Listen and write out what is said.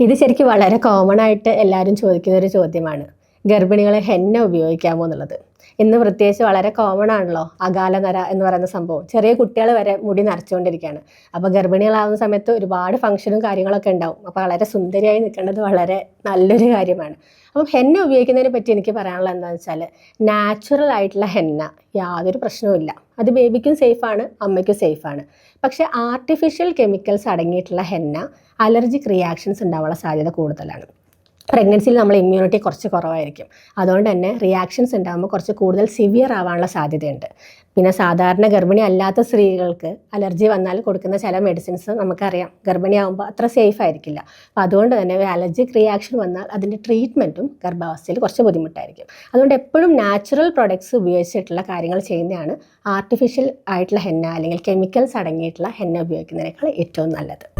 ഇത് ശരിക്കും വളരെ കോമൺ ആയിട്ട് എല്ലാവരും ചോദിക്കുന്ന ഒരു ചോദ്യമാണ്. ഗർഭിണികൾ ഹെന്ന ഉപയോഗിക്കാമോ എന്നുള്ളത്. ഇന്ന് പ്രത്യേകിച്ച് വളരെ കോമൺ ആണല്ലോ അകാലനര എന്ന് പറയുന്ന സംഭവം. ചെറിയ കുട്ടികൾ വരെ മുടി നരച്ചുകൊണ്ടിരിക്കുകയാണ്. അപ്പോൾ ഗർഭിണികളാവുന്ന സമയത്ത് ഒരുപാട് ഫംഗ്ഷനും കാര്യങ്ങളൊക്കെ ഉണ്ടാവും. അപ്പോൾ വളരെ സുന്ദരിയായി നിൽക്കേണ്ടത് വളരെ നല്ലൊരു കാര്യമാണ്. അപ്പം ഹെന്ന ഉപയോഗിക്കുന്നതിനെ പറ്റി എനിക്ക് പറയാനുള്ളത് എന്താണെന്ന് വെച്ചാൽ നാച്ചുറൽ ആയിട്ടുള്ള ഹെന്ന. യാതൊരു പ്രശ്നവുമില്ല അത് ബേബിക്കും സേഫാണ് അമ്മയ്ക്കും സേഫാണ് പക്ഷെ ആർട്ടിഫിഷ്യൽ കെമിക്കൽസ് അടങ്ങിയിട്ടുള്ള ഹെന്ന അലർജിക് റിയാക്ഷൻസ് ഉണ്ടാവാനുള്ള സാധ്യത കൂടുതലാണ്. പ്രഗ്നൻസിയിൽ നമ്മൾ ഇമ്മ്യൂണിറ്റി കുറച്ച് കുറവായിരിക്കും. അതുകൊണ്ട് തന്നെ റിയാക്ഷൻസ് ഉണ്ടാകുമ്പോൾ കുറച്ച് കൂടുതൽ സിവിയർ ആവാനുള്ള സാധ്യതയുണ്ട്. പിന്നെ സാധാരണ ഗർഭിണി അല്ലാത്ത സ്ത്രീകൾക്ക് അലർജി വന്നാൽ കൊടുക്കുന്ന ചില മെഡിസിൻസ് നമുക്കറിയാം. ഗർഭിണിയാകുമ്പോൾ അത്ര സേഫ് ആയിരിക്കില്ല. അപ്പോൾ അതുകൊണ്ട് തന്നെ അലർജിക് റിയാക്ഷൻ വന്നാൽ അതിന്റെ ട്രീറ്റ്മെന്റും ഗർഭാവസ്ഥയിൽ കുറച്ച് ബുദ്ധിമുട്ടായിരിക്കും. അതുകൊണ്ട് എപ്പോഴും നാച്ചുറൽ പ്രൊഡക്ട്സ് ഉപയോഗിച്ചിട്ടുള്ള കാര്യങ്ങൾ ചെയ്യുന്നതാണ് ആർട്ടിഫിഷ്യൽ ആയിട്ടുള്ള ഹെന്ന അല്ലെങ്കിൽ കെമിക്കൽസ് അടങ്ങിയിട്ടുള്ള ഹെന്ന ഉപയോഗിക്കുന്നതിനേക്കാൾ ഏറ്റവും നല്ലത്.